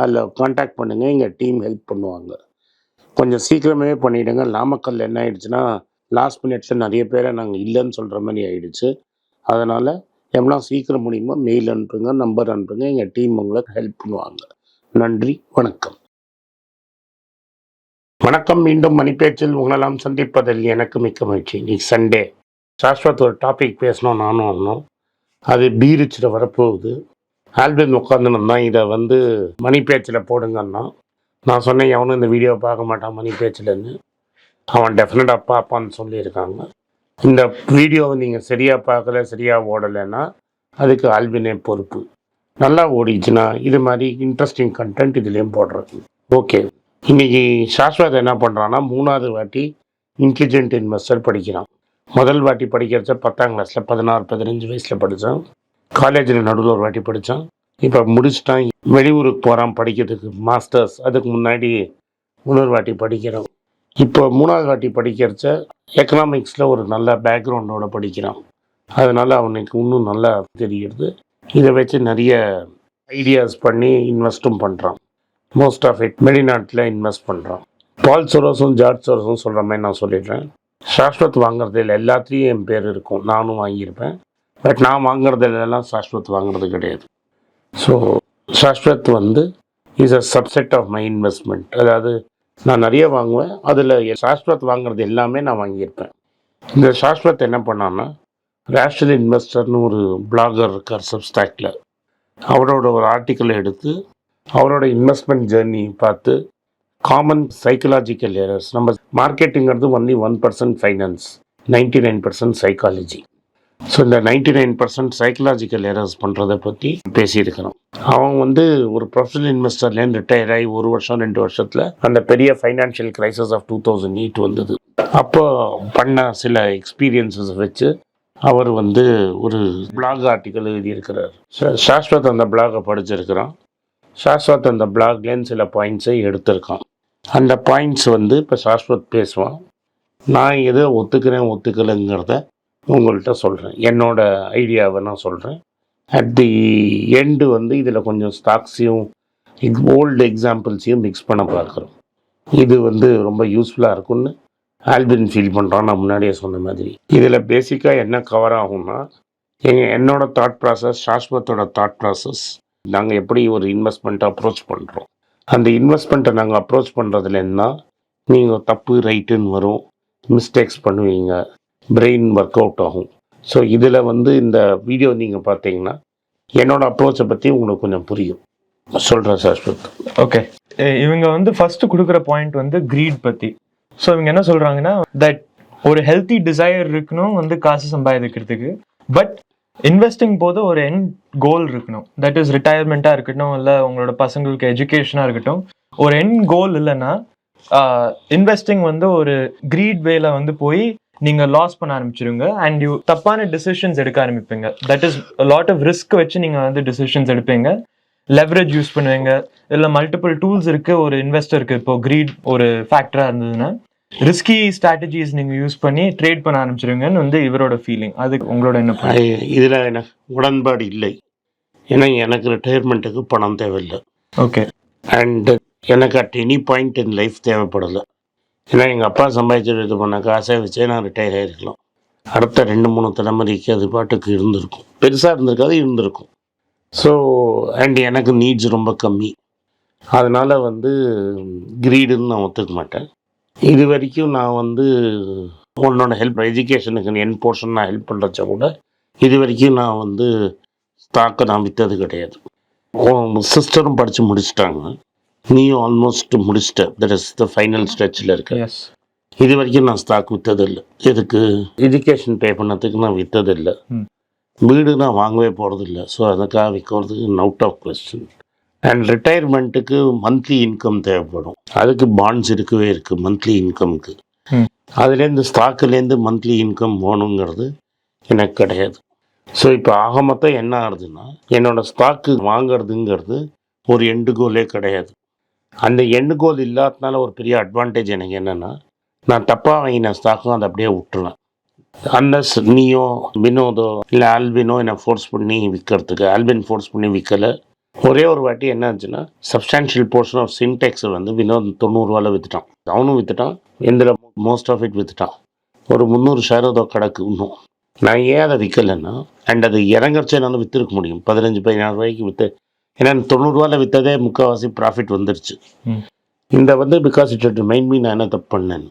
அதில் காண்டாக்ட் பண்ணுங்கள் எங்கள் டீம் ஹெல்ப் பண்ணுவாங்க. கொஞ்சம் சீக்கிரமே பண்ணிவிடுங்க நாமக்கல் என்ன ஆயிடுச்சுன்னா லாஸ்ட் மினிட்ஸில் நிறைய பேரை நாங்கள் இல்லைன்னு சொல்கிற மாதிரி ஆயிடுச்சு. அதனால் எவ்வளோ சீக்கிரம் முடியுமோ மெயில் அனுப்புங்க நம்பர் அனுப்புங்க எங்கள் டீம் உங்களுக்கு ஹெல்ப் பண்ணுவாங்க. நன்றி வணக்கம். வணக்கம் மீண்டும் மணிப்பேச்சில் உங்களெல்லாம் சந்திப்பதில் எனக்கு மிக்க மகிழ்ச்சி. இன்னைக்கு சண்டே சாஸ்வத் ஒரு டாபிக் பேசணும் நானும் ஒன்றும் அது பீரிச்சில் வரப்போகுது. ஆல்பின் உட்காந்துருந்தான் இதை வந்து மணி பேச்சில் போடுங்கன்னா நான் சொன்னேன் எவனும் இந்த வீடியோவை பார்க்க மாட்டான் மணி பேச்சில்னு. அவன் டெஃபினட்டாக பார்ப்பான்னு சொல்லியிருக்காங்க. இந்த வீடியோவை நீங்கள் சரியாக பார்க்கல சரியாக ஓடலைன்னா அதுக்கு ஆல்பினே பொறுப்பு. நல்லா ஓடிச்சுன்னா இது மாதிரி இன்ட்ரெஸ்டிங் கண்டென்ட் இதுலேயும் போடுறது. ஓகே இன்றைக்கி சாஸ்வத் என்ன பண்ணுறான்னா மூணாவது வாட்டி இன்டெலிஜென்ட் இன்வெஸ்டர் படிக்கிறான். முதல் வாட்டி படிக்கிறச்ச பத்தாம் கிளாஸில் பதினாறு பதினஞ்சு வயசில் படித்தான் காலேஜில் நடுவில் ஒரு வாட்டி படித்தான் இப்போ முடிச்சுட்டான். வெளியூருக்கு போகிறான் படிக்கிறதுக்கு. மாஸ்டர்ஸ் அதுக்கு முன்னாடி இன்னொரு வாட்டி படிக்கிறான். இப்போ மூணாவது வாட்டி படிக்கிறச்ச எக்கனாமிக்ஸில் ஒரு நல்ல பேக்ரவுண்டோட படிக்கிறான். அதனால் அவனுக்கு இன்னும் நல்லா தெரிகிறது இதை வச்சு நிறைய ஐடியாஸ் பண்ணி இன்வெஸ்ட்டும் பண்ணுறான் மோஸ்ட் ஆஃப் இட் வெளிநாட்டில் இன்வெஸ்ட் பண்ணுறான் பால் சோரஸும் ஜார்ஜ் சோரஸும் சொல்கிற மாதிரி நான் சொல்லிடுறேன். சாஸ்வத் வாங்குறதில் எல்லாத்துலேயும் என் பேர் இருக்கும். நானும் வாங்கியிருப்பேன். பட் நான் வாங்குறதுலாம் சாஸ்வத் வாங்குறது கிடையாது. ஸோ சாஸ்வத் வந்து is a subset of my investment அதாவது நான் நிறைய வாங்குவேன். அதில் சாஸ்வத் வாங்குறது எல்லாமே நான் வாங்கியிருப்பேன். இந்த சாஸ்வத் என்ன பண்ணான்னா ரேஷனல் இன்வெஸ்டர்னு ஒரு பிளாகர் இருக்கார் சப்ஸ்டாக்டில் அவரோட ஒரு ஆர்டிக்கலை எடுத்து அவரோட இன்வெஸ்ட்மெண்ட் ஜேர்னி பார்த்து காமன் சைக்கலாஜிக்கல் ஏரர்ஸ் நம்ம மார்க்கெட்டுங்கிறது only one percent finance ninety nine percent psychology so இந்த ninety nine percent psychological errors பண்ணுறதை பற்றி பேசியிருக்கிறோம். அவன் வந்து ஒரு ப்ரொஃபஷனல் இன்வெஸ்டர்லேருந்து ரிட்டையர் ஆகி ஒரு வருஷம் ரெண்டு வருஷத்தில் அந்த பெரிய financial crisis of two thousand eight வந்தது. அப்போ பண்ண சில எக்ஸ்பீரியன்ஸஸ் வச்சு அவர் வந்து ஒரு பிளாக் ஆர்டிக்கல் எழுதியிருக்கிறார். சாஸ்வத் அந்த பிளாகை படிச்சிருக்கிறான். சாஸ்வத் அந்த பிளாக்லேருந்து சில பாயிண்ட்ஸை எடுத்திருக்கான். அந்த பாயிண்ட்ஸ் வந்து இப்போ சாஸ்வத் பேசுவான். நான் எதை ஒத்துக்கிறேன் ஒத்துக்கலைங்கிறத உங்கள்கிட்ட சொல்கிறேன் என்னோட ஐடியாவை நான் சொல்கிறேன் அட் தி எண்டு வந்து இதில் கொஞ்சம் ஸ்டாக்ஸையும் ஓல்டு எக்ஸாம்பிள்ஸையும் மிக்ஸ் பண்ண பார்க்குறோம். இது வந்து ரொம்ப யூஸ்ஃபுல்லாக இருக்கும்னு ஆல்பின் ஃபீல் பண்ணுறான் நான் முன்னாடியே சொன்ன மாதிரி. இதில் பேசிக்காக என்ன கவர் ஆகும்னா எங்கள் என்னோடய தாட் ப்ராசஸ் சாஸ்வத்தோட தாட் ப்ராசஸ் நாங்கள் எப்படி ஒரு இன்வெஸ்ட்மெண்ட்டை அப்ரோச் பண்ணுறோம் அந்த இன்வெஸ்ட்மெண்ட்டை நாங்கள் அப்ரோச் பண்ணுறதுல என்ன நீங்கள் தப்பு ரைட்டுன்னு வரும். மிஸ்டேக்ஸ் பண்ணுவீங்க. பிரெயின் ஒர்க் அவுட் ஆகும். ஸோ இதில் வந்து இந்த வீடியோ நீங்கள் பார்த்தீங்கன்னா என்னோடய அப்ரோச்சை பற்றி உங்களுக்கு கொஞ்சம் புரியும். சொல்கிறேன் சாஸ்வத் ஓகே இவங்க வந்து ஃபஸ்ட்டு கொடுக்குற பாயிண்ட் வந்து க்ரீட் பற்றி ஸோ இவங்க என்ன சொல்கிறாங்கன்னா தட் ஒரு ஹெல்த்தி டிசையர் இருக்கணும் வந்து காசு சம்பாதிக்கிறதுக்கு. பட் இன்வெஸ்டிங் போது ஒரு என் கோல் இருக்கணும். தட் இஸ் ரிட்டையர்மெண்ட்டாக இருக்கட்டும் இல்லை உங்களோட பசங்களுக்கு எஜுகேஷனாக இருக்கட்டும். ஒரு என் கோல் இல்லைன்னா இன்வெஸ்டிங் வந்து ஒரு க்ரீட் வேல வந்து போய் நீங்க லாஸ் பண்ண ஆரம்பிச்சிருங்க அண்ட் யூ தப்பான டிசிஷன்ஸ் எடுக்க ஆரம்பிப்பீங்க. That is lot of risk வச்சு நீங்க வந்து டிசிஷன்ஸ் எடுப்பீங்க. லெவரேஜ் யூஸ் பண்ணுவீங்க. இல்ல மல்டிபிள் டூல்ஸ் இருக்கு. ஒரு இன்வெஸ்டருக்கு இப்போ கிரீட் ஒரு ஃபேக்டரா இருந்ததுன்னா ரிஸ்கி ஸ்ட்ராட்டஜிஸ் நீங்க யூஸ் பண்ணி ட்ரேட் பண்ண ஆரம்பிச்சிருங்கன்னு வந்து இவரோட ஃபீலிங் அதுக்கு உங்களோட என்ன இதில் எனக்கு உடன்பாடு இல்லை. ஏன்னா எனக்கு ரிட்டையர்மெண்ட்டுக்கு பணம் தேவையில்லை. ஓகே அண்ட் எனக்கு at any point in life தேவைப்படலை. ஏன்னா எங்கள் அப்பா சம்பாதிச்சு இது பண்ண காசை வச்சே நான் ரிட்டையர் ஆகிருக்கலாம் அடுத்த ரெண்டு மூணு தலைமுறைக்கு அது பாட்டுக்கு இருந்திருக்கும். பெருசாக இருந்திருக்காது இருந்திருக்கும். ஸோ அண்ட் எனக்கு நீட்ஸ் ரொம்ப கம்மி. அதனால் வந்து கிரீடுன்னு நான் ஒத்துக்க மாட்டேன். இது வரைக்கும் நான் வந்து உன்னோட ஹெல்ப் எஜுகேஷனுக்கு என் போர்ஷன் நான் ஹெல்ப் பண்ணுறச்ச கூட இது வரைக்கும் நான் வந்து ஸ்டாக்கை நான் விற்றது கிடையாது. சிஸ்டரும் படித்து முடிச்சிட்டாங்க. நீயும் ஆல்மோஸ்ட் முடிச்சிட்ட. தட் இஸ் த ஃபைனல் ஸ்டெச்சில் இருக்க. இது வரைக்கும் நான் ஸ்டாக் விற்றதில்லை எதுக்கு? எஜுகேஷன் பே பண்ணதுக்கு நான் விற்றதில்லை. வீடு நான் வாங்கவே போகிறதில்ல ஸோ அதுக்காக விற்கிறது அவுட் ஆஃப் கொஸ்டின் அண்ட் ரிட்டையர்மெண்ட்டுக்கு மந்த்லி இன்கம் தேவைப்படும். அதுக்கு பாண்ட்ஸ் இருக்கவே இருக்குது மந்த்லி இன்கம்க்கு. அதுலேருந்து ஸ்டாக்குலேருந்து மந்த்லி இன்கம் போகணுங்கிறது எனக்கு கிடையாது. ஸோ இப்போ ஆக மொத்தம் என்ன ஆகுதுன்னா என்னோட ஸ்டாக்கு வாங்குறதுங்கிறது ஒரு எண்டு கோலே கிடையாது. அந்த எண்ணுகோல் இல்லாதனால ஒரு பெரிய அட்வான்டேஜ் எனக்கு என்னென்னா நான் தப்பாக வாங்கின ஸ்டாக்கும் அதை அப்படியே விட்டுருவேன். அன்லஸ் நீயோ வினோதோ இல்லை ஆல்பினோ என்னை ஃபோர்ஸ் பண்ணி விற்கிறதுக்கு ஆல்பின் ஃபோர்ஸ் பண்ணி விற்கலை. ஒரே ஒரு வாட்டி என்ன ஆச்சுன்னா சப்ஸ்டான்ஷியல் போர்ஷன் ஆஃப் சின்டெக்ஸை வந்து வினோத் தொண்ணூறுரூவாவில் விற்றுட்டான் அவனும் விற்றுட்டான் எந்த மோஸ்ட் ஆஃப் இட் விற்றுட்டான் ஒரு முந்நூறு ஷேர் ஏதோ கிடக்கு இன்னும். நான் ஏன் அதை விற்கலைன்னா அண்ட் அது இறங்கறச்ச என்னால் விற்றுருக்க முடியும். பதினஞ்சு பதினாறு ரூபாய்க்கு விற்று ஏன்னா தொண்ணூறுரூவாவில் விற்றதே முக்கால்வாசி ப்ராஃபிட் வந்துருச்சு. இந்த வந்து பிகாஸ் இட் மைண்ட் மீ நான் என்ன தப்பு பண்ணேன்?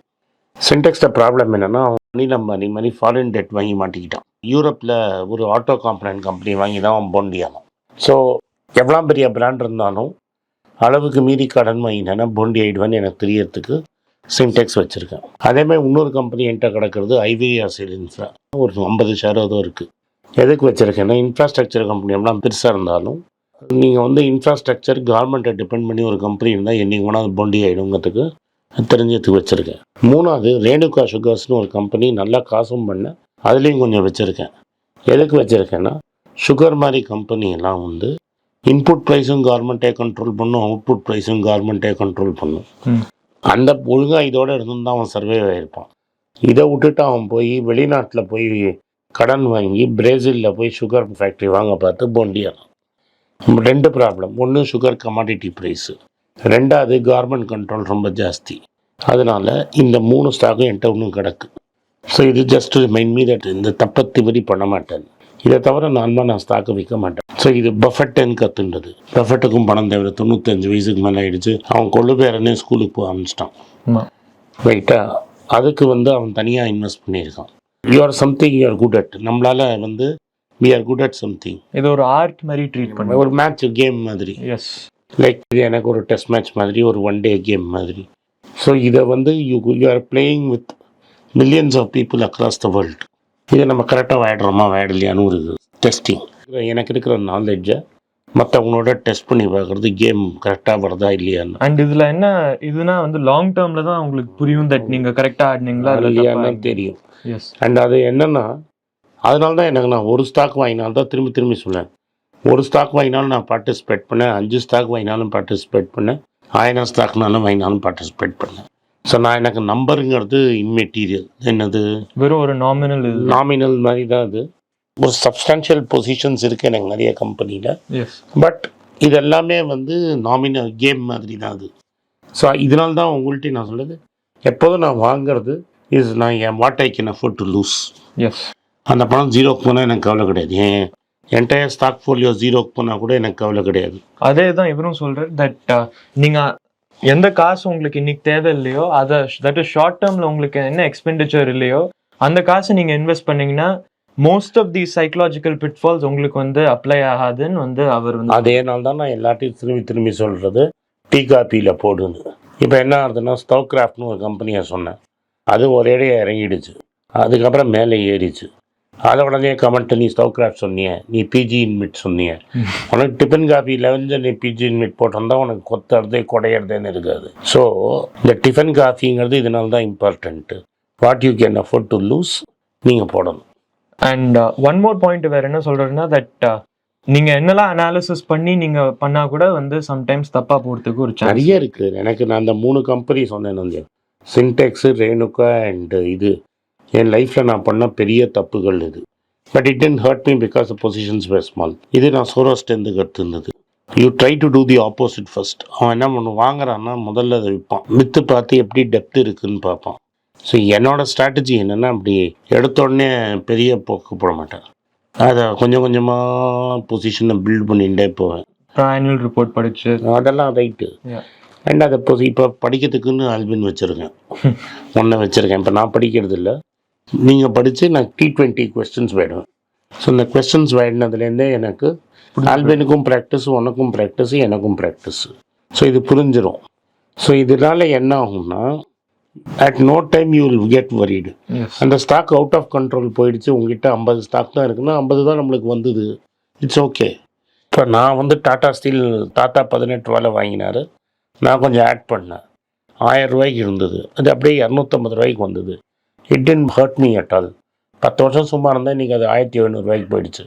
சின்டெக்ஸில் ப்ராப்ளம் என்னென்னா அனில் அம்பானி மாதிரி ஃபாரின் டெட் வாங்கி மாட்டிக்கிட்டான். யூரோப்பில் ஒரு ஆட்டோ காம்பனன்ட் கம்பெனி வாங்கி தான் அவன் போண்டியானான் ஸோ எவ்வளோ பெரிய பிராண்ட் இருந்தாலும் அளவுக்கு மீறி கடன் வாங்கினேன்னா போண்டி ஆயிடுவேன்னு எனக்கு தெரியறதுக்கு சின்டெக்ஸ் வச்சுருக்கேன். அதேமாதிரி இன்னொரு கம்பெனி என்கிட்ட கிடக்கிறது ஐவிஆர் சேலின்ஸா ஒரு ஐம்பது ஷேர் ஏதோ இருக்குது எதுக்கு வச்சுருக்கேன்னா இன்ஃப்ராஸ்ட்ரக்சர் கம்பெனி எல்லாம் பெருசாக இருந்தாலும் நீங்கள் வந்து இன்ஃப்ராஸ்ட்ரக்சர் கவர்மெண்ட்டை டிபெண்ட் பண்ணி ஒரு கம்பெனி இருந்தால் என்னைக்கு வேணால் அது போண்டி ஆகிடுங்கிறதுக்கு தெரிஞ்சதுக்கு வச்சுருக்கேன். மூணாவது ரேணுகா சுகர்ஸ்னு ஒரு கம்பெனி நல்லா காசும் பண்ணேன் அதுலேயும் கொஞ்சம் வச்சுருக்கேன். எதுக்கு வச்சுருக்கேன்னா சுகர் மாதிரி கம்பெனி எல்லாம் வந்து இன்புட் ப்ரைஸும் கவர்மெண்ட்டே கண்ட்ரோல் பண்ணும் அவுட்புட் ப்ரைஸும் கவர்மெண்ட்டே கண்ட்ரோல் பண்ணும். அந்த ஒழுங்காக இதோட இருந்துதான் அவன் சர்வே ஆகிருப்பான் இதை விட்டுட்டு அவன் போய் வெளிநாட்டில் போய் கடன் வாங்கி பிரேசிலில் போய் சுகர் ஃபேக்ட்ரி வாங்க பார்த்து போண்டியான் ரெண்டு ப்ராப்ளம் ஒன்று சுகர் கமாடிட்டி ப்ரைஸு ரெண்டாவது கவர்மெண்ட் கண்ட்ரோல் ரொம்ப ஜாஸ்தி. அதனால இந்த மூணு ஸ்டாக்கும் என்கிட்ட ஒன்றும் கிடக்கு. ஸோ இது ஜஸ்ட் மைண்ட் மீ தட் இந்த தப்பை திவரி பண்ண மாட்டேன். இதை தவிர நான் நான் ஸ்டாக்கை விற்க மாட்டேன். ஸோ இது பஃபெட்டுன்னு கற்றுன்றது பஃபெட்டுக்கும் பணம் தேவை. தொண்ணூத்தஞ்சு வயசுக்கு மேலே ஆயிடுச்சு. அவன் கொள்ளு பேரனே ஸ்கூலுக்கு போக ஆரம்பிச்சிட்டான் ரைட்டா அதுக்கு வந்து அவன் தனியாக இன்வெஸ்ட் பண்ணியிருக்கான். You are something you are good at நம்மளால வந்து we are good at something இது ஒரு ஆர்ட் மாதிரி ட்ரீட் பண்ணு ஒரு மேட்ச் கேம் மாதிரி. எஸ் லைக் இது எனக்கு ஒரு டெஸ்ட் மேட்ச் மாதிரி ஒரு ஒன் டே கேம் மாதிரி. ஸோ இதை வந்து you you are playing with millions of people across the world இதை நம்ம கரெக்டாக விளையாடுறோமா விளையாடலையான்னு ஒரு டெஸ்டிங் எனக்கு இருக்கிற நாலேஜை மற்றவங்களோட டெஸ்ட் பண்ணி பார்க்குறது கேம் கரெக்டாக வருதா இல்லையான்னு. அண்ட் இதுல என்ன இதுனா வந்து லாங் டேர்ம்ல தான் உங்களுக்கு புரியும் தட் நீங்க கரெக்டா ஆடினீங்களா இல்லையான்னு தெரியும். அண்ட் அது என்னன்னா அதனால தான் எனக்கு நான் ஒரு ஸ்டாக் வாங்கினாலும் தான் திரும்பி திரும்பி சொன்னேன் ஒரு ஸ்டாக் வாங்கினாலும் நான் பார்ட்டிசிபேட் பண்ணேன். அஞ்சு ஸ்டாக் வாங்கினாலும் பார்ட்டிசிபேட் பண்ணேன். ஆயிரம் ஸ்டாக்னாலும் வாங்கினாலும் பார்ட்டிசிபேட் பண்ணேன். ஸோ நான் எனக்கு நம்பருங்கிறது இம்மெட்டீரியல் என்னது? வெறும் ஒரு நாமினல் நாமினல் மாதிரி தான் அது. ஒரு சப்ஸ்டான்ஷியல் பொசிஷன்ஸ் இருக்குது எனக்கு நிறைய கம்பெனியில் பட் இது எல்லாமே வந்து நாமினல் கேம் மாதிரி தான் அது. ஸோ இதனால தான் உங்கள்கிட்ட நான் சொல்லுது எப்போதும் நான் வாங்குறது இஸ் நான் என் what I can afford to lose is அந்த பணம் ஜீரோக்கு போனால் எனக்கு கவலை கிடையாது. ஏன் என்டையர் ஸ்டாக் ஃபோலியோ ஜீரோக்கு போனால் கூட எனக்கு கவலை கிடையாது. அதே தான் இவரும் சொல்றாரு. தட் நீங்க எந்த காசு உங்களுக்கு இன்னைக்கு தேவை இல்லையோ அதை தட் இஸ் ஷார்ட் டேர்ம்ல உங்களுக்கு என்ன எக்ஸ்பெண்டிச்சர் இல்லையோ அந்த காசு நீங்க இன்வெஸ்ட் பண்ணீங்கன்னா most of the psychological pitfalls உங்களுக்கு வந்து அப்ளை ஆகாதுன்னு வந்து அவர் வந்து அதே நாள் தான் நான் எல்லாத்தையும் திரும்பி திரும்பி சொல்கிறது டீ காப்பியில் போடுன்னு இப்போ என்ன ஆகுதுன்னா ஸ்டவ் கிராஃப்ட்னு ஒரு கம்பெனியை சொன்னேன். அது ஒரேடியாக இறங்கிடுச்சு. அதுக்கப்புறம் மேலே ஏறிச்சு. அதை உடனே கமெண்ட் நீ ஸ்டவ் கிராஃப்ட் சொன்னிய நீ பிஜி இன்மிட் சொன்னிய. ம். உனக்கு டிஃபன் காபி லெவலில் நீ பிஜி இன்மிட் போட்டிருந்தா உனக்கு கொத்துறதே குடையிறதேன்னு இருக்காது. ஸோ இந்த டிஃபன் காஃபிங்கிறது இதனால தான் important what you can afford to lose நீங்கள் போடணும். அண்ட் ஒன் மோர் பாயிண்ட் வேற என்ன சொல்றேன்னா தட் நீங்க என்னெல்லாம் அனாலிசிஸ் பண்ணி நீங்க பண்ணா கூட வந்து சம்டைம்ஸ் தப்பா போறதுக்கு ஒரு நிறைய இருக்குது எனக்கு நான் அந்த மூணு கம்பெனி சொன்னேன் வந்து சின்டெக்ஸு ரேணுகா அண்ட் இது. என் லைஃப்பில் நான் பண்ண பெரிய தப்புகள் இது. But it didn't hurt me because positions were small இது நான் சோரோஸ்டேருந்து கற்றுருந்தது you try to do the opposite first அவன் என்ன பண்ணு வாங்குறான்னா முதல்ல அதை விற்பான். விற்று பார்த்து எப்படி டெப்த் இருக்குன்னு பார்ப்பான். ஸோ என்னோட ஸ்ட்ராட்டஜி என்னென்னா அப்படி எடுத்த உடனே பெரிய போக்கு போட மாட்டேன். அதை கொஞ்சம் கொஞ்சமாக பொசிஷனை பில்ட் பண்ணிகிட்டே போவேன். ஆனுவல் ரிப்போர்ட் படிச்சு. அதெல்லாம் ரைட்டு. அண்ட் அதை இப்போ இப்போ படிக்கிறதுக்குன்னு ஆல்பின் வச்சுருக்கேன். ஒன்றை வச்சுருக்கேன். இப்போ நான் படிக்கிறது இல்லை நீங்கள் படித்து நான் டி ட்வெண்ட்டி கொஸ்டின்ஸ் வேணும். ஸோ இந்த கொஸ்டின்ஸ் வேடினதுலேருந்தே எனக்கு ஆல்பினுக்கும் ப்ராக்டிஸ் உனக்கும் ப்ராக்டிஸ் எனக்கும் ப்ராக்டிஸ் ஸோ இது புரிஞ்சிடும் ஸோ இதனால என்ன ஆகும்னா at no time you will get is அந்த ஸ்டாக் அவுட் ஆஃப் கண்ட்ரோல் போயிடுச்சு உங்ககிட்ட ஐம்பது ஸ்டாக் தான் இருக்குன்னா ஐம்பது தான் நம்மளுக்கு வந்தது. இட்ஸ் ஓகே இப்போ நான் வந்து டாடா ஸ்டீல் தாத்தா பதினெட்டு ரூபாயில் வாங்கினாரு. நான் கொஞ்சம் ஆட் பண்ணேன். ஆயிரம் ரூபாய்க்கு இருந்தது. அது அப்படியே இரநூத்தம்பது ரூபாய்க்கு வந்தது. It didn't hurt me at all பத்து வருஷம் சும்மா இருந்தால் இன்றைக்கி அது ஆயிரத்தி எழுநூறுவாய்க்கு போயிடுச்சு.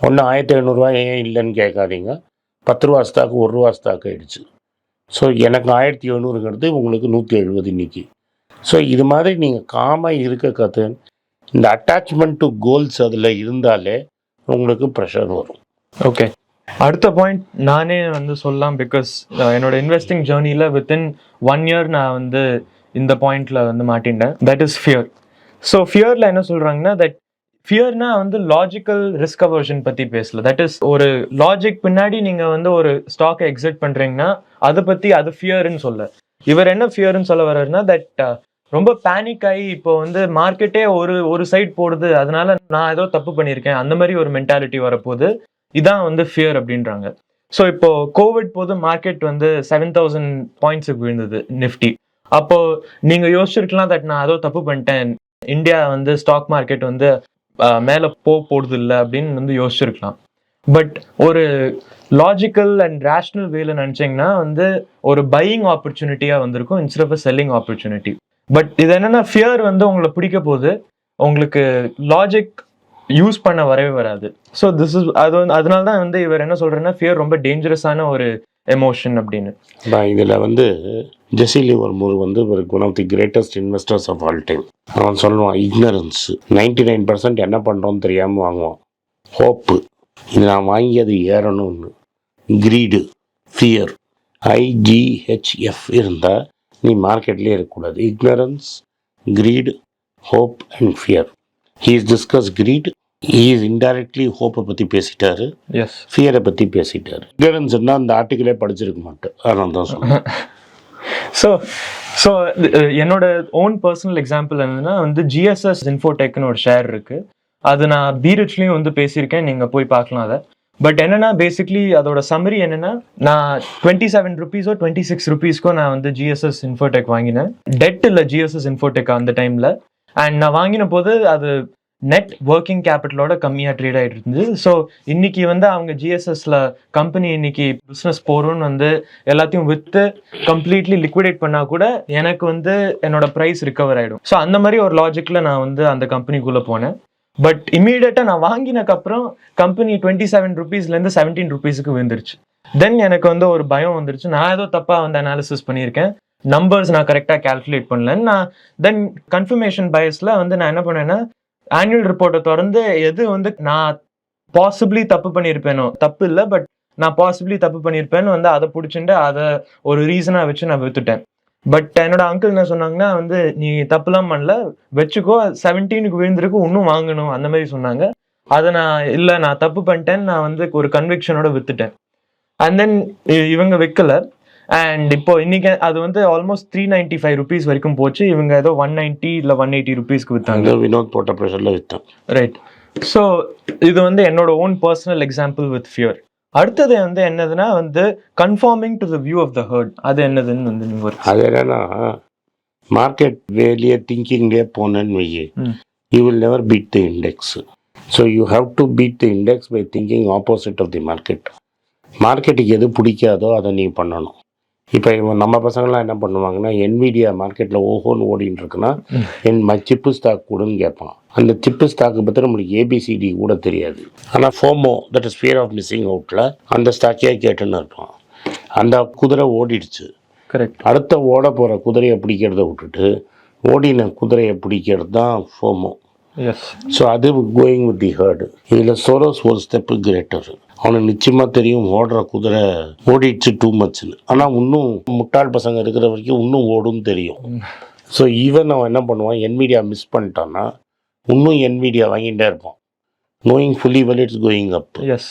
ஒன்று ஆயிரத்தி எழுநூறுவா ஏன் இல்லைன்னு கேட்காதீங்க. பத்து ரூபா ஸ்டாக்கு ஒரு ரூபா ஸ்டாக் ஆகிடுச்சு ஸோ எனக்கு ஆயிரத்தி எழுநூறுங்கிறது உங்களுக்கு நூற்றி எழுபது இன்னைக்கு. ஸோ இது மாதிரி நீங்கள் காமாக இருக்க கற்று இந்த அட்டாச்மெண்ட் டு கோல்ஸ் அதில் இருந்தாலே உங்களுக்கு ப்ரெஷர் வரும். ஓகே அடுத்த பாயிண்ட் நானே வந்து சொல்லலாம் பிகாஸ் uh, என்னோட இன்வெஸ்டிங் ஜேர்னியில் வித்தின் ஒன் இயர் நான் வந்து இந்த பாயிண்ட்ல வந்து மாட்டின்டேன் தட் இஸ் ஃபியர் ஸோ ஃபியரில் என்ன சொல்கிறாங்கன்னா தட் ஃபியர்னா வந்து லாஜிக்கல் ரிஸ்க் அவர்ஷன் பற்றி பேசல. தட் இஸ் ஒரு லாஜிக் பின்னாடி நீங்கள் வந்து ஒரு ஸ்டாக்கை எக்ஸிட் பண்ணுறீங்கன்னா அதை பற்றி அது ஃபியர்னு சொல்ல. இவர் என்ன ஃபியர்னு சொல்ல வர்றாருன்னா தட் uh, ரொம்ப பேனிக் ஆகி இப்போ வந்து மார்க்கெட்டே ஒரு ஒரு சைட் போடுது. அதனால நான் ஏதோ தப்பு பண்ணியிருக்கேன். அந்த மாதிரி ஒரு மென்டாலிட்டி வரப்போகுது. இதான் வந்து ஃபியர் அப்படின்றாங்க. ஸோ இப்போ கோவிட் போது மார்க்கெட் வந்து செவன் தௌசண்ட் பாயிண்ட்ஸுக்கு விழுந்தது நிஃப்டி அப்போ நீங்க யோசிச்சிருக்கலாம் தட் நான் ஏதோ தப்பு பண்ணிட்டேன். இந்தியா வந்து ஸ்டாக் மார்க்கெட் வந்து மேலே மேல போகிறது போடுது இல்லை அப்படின்னு வந்து யோசிச்சிருக்கலாம். பட் ஒரு லாஜிக்கல் அண்ட் ரேஷ்னல் வேல நினச்சிங்கன்னா வந்து ஒரு பையிங் ஆப்பர்ச்சுனிட்டியா வந்திருக்கும் instead of selling opportunity but இது என்னன்னா ஃபியர் வந்து உங்களை பிடிக்க போது உங்களுக்கு லாஜிக் யூஸ் பண்ண வரவே வராது. ஸோ திஸ் இஸ் அது வந்து அதனால தான் வந்து இவர் என்ன சொல்றேன்னா ஃபியர் ரொம்ப டேஞ்சரஸான ஒரு எமோஷன் அப்படின்னு. நான் இதில் வந்து ஜெசி லிவர்மூர் வந்து ஒரு one of the greatest investors of all time அவன் சொல்லுவான் இக்னரன்ஸ் நைன்டி நைன் பர்சன்ட் என்ன பண்ணுறோன்னு தெரியாமல் வாங்குவான். ஹோப்பு இது நான் வாங்கியது ஏறணும்னு. கிரீடு ஃபியர் ஐஜிஹெச்எஃப் இருந்தால் நீ மார்க்கெட்லேயே இருக்கக்கூடாது. Ignorance greed hope and fear he is discuss greed is indirectly ஹோப்பை பற்றி பேசிட்டாரு. எஸ் ஃபியரை பற்றி பேசிட்டாரு. இக்னரன்ஸ்னா அந்த ஆர்டிக்கிளே படிச்சிருக்க மாட்டேன். அதனால தான் சொன்னேன் ஸோ ஸோ என்னோட ஓன் பர்சனல் எக்ஸாம்பிள் என்னன்னா வந்து ஜிஎஸ்எஸ் இன்ஃபோடெக்னு ஒரு ஷேர் இருக்கு. அது நான் பீரிச்லேயும் வந்து பேசியிருக்கேன். நீங்கள் போய் பார்க்கலாம் அதை. பட் என்னன்னா பேசிக்லி அதோட சம்மரி என்னன்னா நான் டுவெண்ட்டி செவன் ருபீஸோ டுவெண்ட்டி சிக்ஸ் ருபீஸ்க்கோ நான் வந்து ஜிஎஸ்எஸ் இன்ஃபோடெக் வாங்கினேன். டெட் இல்லை ஜிஎஸ்எஸ் இன்ஃபோடெக் அந்த டைமில் அண்ட் நான் வாங்கின போது அது நெட் ஒர்க்கிங் கேபிட்டலோட கம்மியாக ட்ரேட் ஆகிட்டு இருந்தது. ஸோ இன்னைக்கு வந்து அவங்க ஜிஎஸ்எஸ்ல கம்பெனி இன்னைக்கு பிஸ்னஸ் போகிறோன்னு வந்து எல்லாத்தையும் விற்று கம்ப்ளீட்லி லிக்விடேட் பண்ணால் கூட எனக்கு வந்து என்னோட ப்ரைஸ் ரிகவர் ஆகிடும் ஸோ அந்த மாதிரி ஒரு லாஜிக்கில் நான் வந்து அந்த கம்பெனிக்குள்ளே போனேன். பட் இமீடியட்டாக நான் வாங்கினக்கப்புறம் கம்பெனி டுவெண்ட்டி செவன் ருபீஸ்லேருந்து செவன்டீன் ருபீஸுக்கு விழுந்துருச்சு. தென் எனக்கு வந்து ஒரு பயம் வந்துருச்சு. நான் ஏதோ தப்பாக வந்து அனாலிசிஸ் பண்ணியிருக்கேன். நம்பர்ஸ் நான் கரெக்டாக கால்குலேட் பண்ணலன்னு நான் தென் கன்ஃபர்மேஷன் பயஸில் வந்து நான் என்ன பண்ணேன்னா ஆனுவல் ரிப்போர்ட்டை திறந்து எது வந்து நான் பாசிபிளி தப்பு பண்ணியிருப்பேனோ தப்பு இல்லை பட் நான் பாசிபிளி தப்பு பண்ணியிருப்பேன்னு வந்து அதை பிடிச்சிட்டு அதை ஒரு ரீசனாக வச்சு நான் வித்துட்டேன். பட் என்னோட அங்கிள் என்ன சொன்னாங்கன்னா வந்து நீ தப்புலாம் பண்ணல வச்சுக்கோ செவன்டீனுக்கு விழுந்திருக்கு இன்னும் வாங்கணும் அந்த மாதிரி சொன்னாங்க. அதை நான் இல்லை நான் தப்பு பண்ணிட்டேன் நான் வந்து ஒரு கன்விக்ஷனோட வித்துட்டேன். அண்ட் தென் இவங்க விற்கல அண்ட் இப்போ இன்னைக்கு அது வந்து almost three ninety five rupees வரைக்கும் போச்சு. இவங்க ஏதோ ஒன் நைன்டி இல்லை ஒன் எயிட்டி ருபீஸ்க்கு வித்தாங்க. வினோத் போட்ட ப்ரெஷரில் விற்றேன் ரைட் ஸோ இது வந்து என்னோட own personal example with fear அடுத்தது வந்து என்னதுன்னா வந்து conforming to the view of the herd அது என்னதுன்னு வந்து நீங்க ஒரு அது என்னன்னா மார்க்கெட் வேலையே திங்கிங்லேயே போனேன்னு வையே. You will never beat the index so you have to beat the index by thinking opposite of the market மார்க்கெட்டுக்கு எது பிடிக்காதோ அதை நீ பண்ணணும். இப்போ நம்ம பசங்கள்லாம் என்ன பண்ணுவாங்கன்னா என்விடியா மார்க்கெட்டில் ஓஹோன்னு ஓடின்னு இருக்குன்னா. என் ம சிப்பு ஸ்டாக் கூடன்னு கேட்பான். அந்த சிப்பு ஸ்டாக்கை பற்றி நம்மளுக்கு ஏபிசிடி கூட தெரியாது. ஆனால் FOMO that is fear of missing அவுட்டில் அந்த ஸ்டாக்கே கேட்டுன்னு இருப்பான். அந்த குதிரை ஓடிடுச்சு. கரெக்ட் அடுத்த ஓட போகிற குதிரையை பிடிக்கிறத விட்டுட்டு ஓடின குதிரையை பிடிக்கிறது தான் ஃபோமோ எஸ் ஸோ அது கோயிங் வித் தி ஹர்டு இதில் சோரோஸ் ஒரு ஸ்டெப்பு கிரேட்டர் அவனுக்கு நிச்சயமாக தெரியும் ஓடுற குதிரை ஓடிடுச்சு டூ மச்னு ஆனால் இன்னும் முட்டாள் பசங்க இருக்கிற வரைக்கும் இன்னும் ஓடும்னு தெரியும். ஸோ ஈவன் அவன் என்ன பண்ணுவான் என்விடியா மிஸ் பண்ணிட்டான்னா இன்னும் என்விடியா வாங்கிட்டே இருப்பான். Knowing fully well it's going up is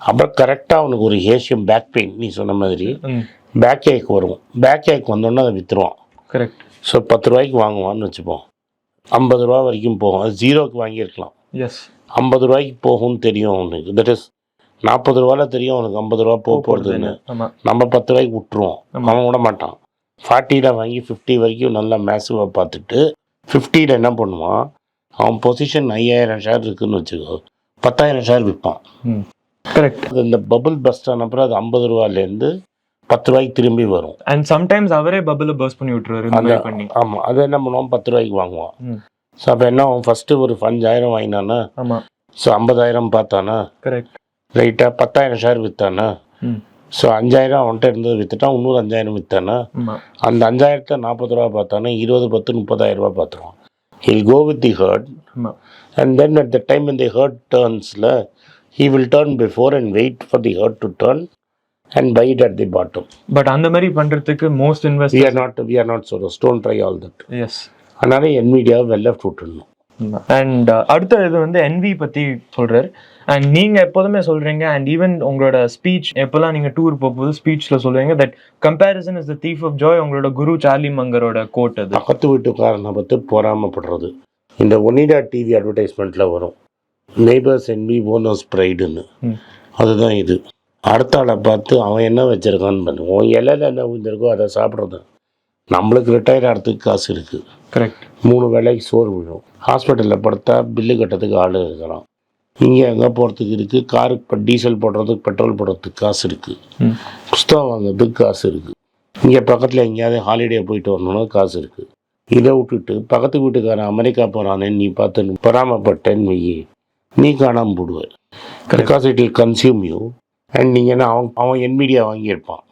அப்புறம் கரெக்டாக அவனுக்கு ஒரு ஏஷியம் பேக் பெயின் நீ சொன்ன மாதிரி. பேக் ஏக் வரும். பேக் ஏக் வந்தோடனே அதை விற்றுருவான் கரெக்ட் ஸோ பத்து ரூபாய்க்கு வாங்குவான்னு வச்சுப்போம். ஐம்பது ரூபா வரைக்கும் போகும். அது ஜீரோக்கு வாங்கியிருக்கலாம். எஸ் ஐம்பது ரூபாய்க்கு போகும்னு தெரியும் அவனுக்கு. தட் இஸ் நாற்பது ரூபால தெரியும் அவனுக்கு ஐம்பது ரூபா போக போகிறதுன்னு நம்ம பத்து ரூபாய்க்கு விட்டுருவோம். அவன் விட மாட்டான். ஃபார்ட்டியில் வாங்கி ஃபிஃப்டி வரைக்கும் நல்லா மேசிவாக பார்த்துட்டு ஃபிஃப்டியில் என்ன பண்ணுவான்? அவன் பொசிஷன் ஐயாயிரம் ஷேர் இருக்குன்னு வச்சுக்கோ பத்தாயிரம் ஷேர் விற்பான். கரெக்ட் இந்த பபுள் பஸ் ஆன அப்புறம் அது ஐம்பது ரூபாலேருந்து பத்து ரூபாய்க்கு திரும்பி வரும். அண்ட் சம்டைம்ஸ் அவரே பபிள் பர்ஸ் பண்ணி விட்டுருவாரு ஆமாம் அது என்ன பண்ணுவோம் பத்து ரூபாய்க்கு வாங்குவான். ஸோ அப்போ என்ன அவன் ஃபஸ்ட்டு ஒரு அஞ்சாயிரம் வாங்கினானா? ஆமா. ஸோ ஐம்பதாயிரம் பார்த்தானா? கரெக்ட் ரைட்டாக பத்தாயிரம் ஷேர் விற்றானா ஸோ அஞ்சாயிரம் அவன்கிட்ட இருந்தது விற்றுட்டான் இன்னொரு அஞ்சாயிரம் விற்றானா அந்த அஞ்சாயிரத்தை நாற்பது ரூபா பார்த்தானா? இருபது பத்து முப்பதாயிரம் ரூபா பார்த்துருவான். He'll go with the herd and then at the time இந்த herd டேர்ன்ஸில் he will turn before and wait for the herd to turn and buy it at the bottom but அந்த மாதிரி பண்றதுக்கு most we invest are not we are not சொல்கிறோம் stone try all that is அதனால என்மீடியாவை வெளில விட்டுடணும் and அடுத்த இது வந்து என்வி பத்தி சொல்றாரு. அண்ட் நீங்க எப்போதுமே சொல்றீங்க அண்ட் ஈவன் உங்களோட ஸ்பீச் எப்பெல்லாம் நீங்க டூர் போகும்போது ஸ்பீச்ல சொல்லுவீங்க that comparison is the thief of joy உங்களோட குரு சார்லி மங்கரோட கோட் அது. பக்கத்து வீட்டுக்காரனை பார்த்து பொறாமப்படுறது. இந்த ஒனிடா டிவி அட்வர்டைஸ்மெண்ட்டில் வரும். நெய்பர்ஸ் என்பி ஓனர்ஸ் ப்ரைடுன்னு. அதுதான் இது. அடுத்த ஆளை பார்த்து அவன் என்ன வச்சிருக்கான்னு பண்ணு உன் இலையில என்ன விழுந்திருக்கோ அதை சாப்பிட்றது. நம்மளுக்கு ரிட்டையர் ஆகிறதுக்கு காசு இருக்குது கரெக்ட் மூணு வேளைக்கு சோறு விழும். ஹாஸ்பிட்டலில் படுத்தா பில்லு கட்டுறதுக்கு ஆள் இருக்கிறான். இங்கே எங்கே போகிறதுக்கு இருக்குது காருக்கு இப்போ டீசல் போடுறதுக்கு பெட்ரோல் போடுறதுக்கு காசு இருக்குது. புஸ்தகம் வாங்குறதுக்கு காசு இருக்குது இங்கே பக்கத்தில் எங்கேயாவது ஹாலிடே போயிட்டு வரணும்னா காசு இருக்குது இதை விட்டுட்டு பக்கத்து வீட்டுக்காரன் அமெரிக்கா போகிறானே நீ பார்த்து பொறாமப்பட்டேன்னு வையி நீ காணாமல் போடுவ. Because it will consume you and நீங்கள் என்ன அவன் அவன் என்மீடியா வாங்கியிருப்பான்.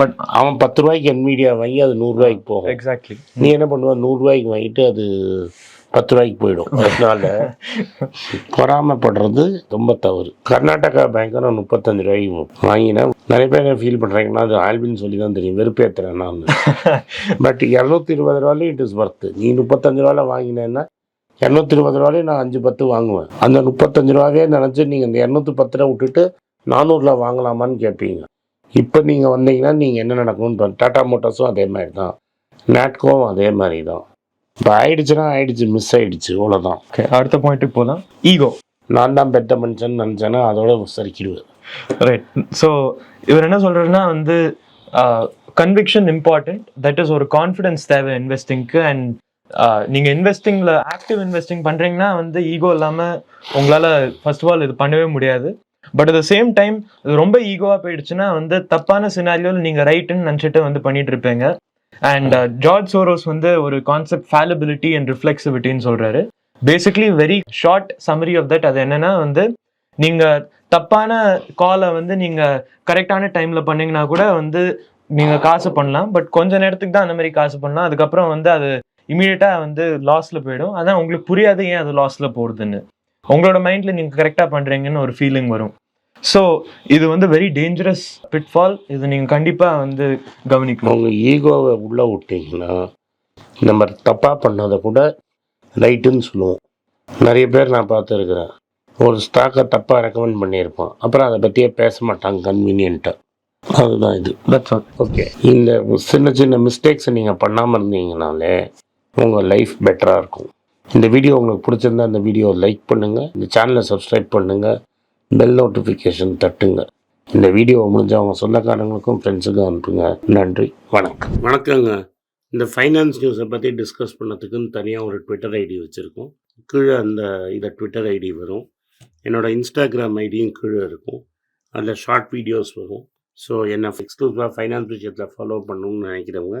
பட் அவன் பத்து ரூபாய்க்கு என்மீடியா வாங்கி அது நூறுரூவாய்க்கு போகும். எக்ஸாக்ட்லி நீ என்ன பண்ணுவ? நூறுரூவாய்க்கு வாங்கிட்டு அது பத்து ரூபாய்க்கு போயிடும். அதனால பொறாமப்படுறது ரொம்ப தவறு. கர்நாடகா நான் முப்பத்தஞ்சு ரூபாய்க்கு வாங்கினேன் நிறைய பேர் ஃபீல் பண்ணுறாங்கன்னா அது ஆல்பின்னு சொல்லி தான் தெரியும். வெறுப்பேற்றுறேன் நான் பட் இரநூத்தி இருபது ரூபாயிலும் இட் இஸ் ஒர்த்து நீ முப்பத்தஞ்சு ரூபாயில் வாங்கினேன்னா இரநூத்தி இருபது ரூபாயிலே நான் அஞ்சு பத்து வாங்குவேன். அந்த முப்பத்தஞ்சு ரூபாவே நினச்சி நீங்கள் இந்த இரநூத்தி பத்து ரூபா விட்டுட்டு நானூறுல வாங்கலாமான்னு கேட்பீங்க இப்போ நீங்கள் வந்தீங்கன்னா நீங்கள் என்ன நடக்கும்னு. டாடா மோட்டார்ஸும் அதே மாதிரி தான். நாட்கோவும் அதே மாதிரி தான். இப்போ ஆயிடுச்சுன்னா ஆயிடுச்சு மிஸ் ஆயிடுச்சு. அவ்வளோதான் ஓகே அடுத்த பாயிண்ட்டுக்கு போகலாம் ஈகோ நான் தான் பெத்த மனுஷன் நினச்சேன்னா அதோட சரிக்கிடுவேன் ரைட் ஸோ இவர் என்ன சொல்றாருன்னா வந்து கன்விக்ஷன் இம்பார்ட்டன்ட் தட் இஸ் ஒரு கான்ஃபிடன்ஸ் தேவை இன்வெஸ்டிங்க்கு அண்ட் நீங்க இன்வெஸ்டிங்ல ஆக்டிவ் இன்வெஸ்டிங் பண்றீங்கன்னா வந்து ஈகோ இல்லாம உங்களால ஃபர்ஸ்ட் ஆஃப் ஆல் இது பண்ணவே முடியாது. But at the same time அது ரொம்ப ஈகோவா போயிடுச்சுன்னா வந்து தப்பான சினாரியோவில் நீங்க ரைட்டுன்னு நினச்சிட்டு வந்து பண்ணிட்டு இருப்பீங்க. அண்ட் ஜார்ஜ் சோரோஸ் வந்து ஒரு கான்செப்ட் ஃபேலபிலிட்டி அண்ட் ரிஃப்ளெக்சிபிலிட்டின்னு சொல்றாரு. Basically very short summary of that அது என்னன்னா வந்து நீங்க தப்பான காலை வந்து நீங்க கரெக்டான டைம்ல பண்ணீங்கன்னா கூட வந்து நீங்க காசு பண்ணலாம். பட் கொஞ்ச நேரத்துக்கு தான் அந்த மாதிரி காசு பண்ணலாம். அதுக்கப்புறம் வந்து அது இமீடியட்டா வந்து லாஸ்ல போயிடும். அதான் உங்களுக்கு புரியாது ஏன் அது லாஸ்ல போகிறதுன்னு உங்களோட மைண்ட்ல நீங்க கரெக்டா பண்றீங்கன்னு ஒரு ஃபீலிங் வரும். ஸோ இது வந்து வெரி டேஞ்சரஸ் பிட்ஃபால் இது நீங்க கண்டிப்பா வந்து கவனிக்கணும். அவங்க ஈகோவை உள்ளே விட்டீங்கன்னா நம்ம தப்பாக பண்ணதை கூட ரைட்டுன்னு சொல்லுவோம். நிறைய பேர் நான் பார்த்துருக்குறேன். ஒரு ஸ்டாக்கை தப்பாக ரெக்கமெண்ட் பண்ணியிருப்பான். அப்புறம் அதை பற்றியே பேச மாட்டாங்க கன்வீனியண்ட்டாக அதுதான் இது. ஓகே இந்த சின்ன சின்ன மிஸ்டேக்ஸை நீங்கள் பண்ணாமல் இருந்தீங்கனாலே உங்கள் லைஃப் பெட்டராக இருக்கும். இந்த வீடியோ உங்களுக்கு பிடிச்சிருந்தா இந்த வீடியோவை லைக் பண்ணுங்கள் இந்த சேனலை சப்ஸ்கிரைப் பண்ணுங்கள் பெல் நோட்டிஃபிகேஷன் தட்டுங்க. இந்த வீடியோ முடிஞ்ச அவங்க சொந்தக்காரங்களுக்கும் ஃப்ரெண்ட்ஸுக்கும் அனுப்புங்க. நன்றி வணக்கம். வணக்கங்க. இந்த ஃபைனான்ஸ் நியூஸை பற்றி டிஸ்கஸ் பண்ணதுக்குன்னு தனியாக ஒரு ட்விட்டர் ஐடி வச்சுருக்கோம். கீழே அந்த இதை ட்விட்டர் ஐடி வரும். என்னோடய இன்ஸ்டாகிராம் ஐடியும் கீழே இருக்கும். அதில் ஷார்ட் வீடியோஸ் வரும். ஸோ என்னை எக்ஸ்க்ளூசிவாக ஃபைனான்ஸ் விஷயத்தில் ஃபாலோ பண்ணணும்னு நினைக்கிறவங்க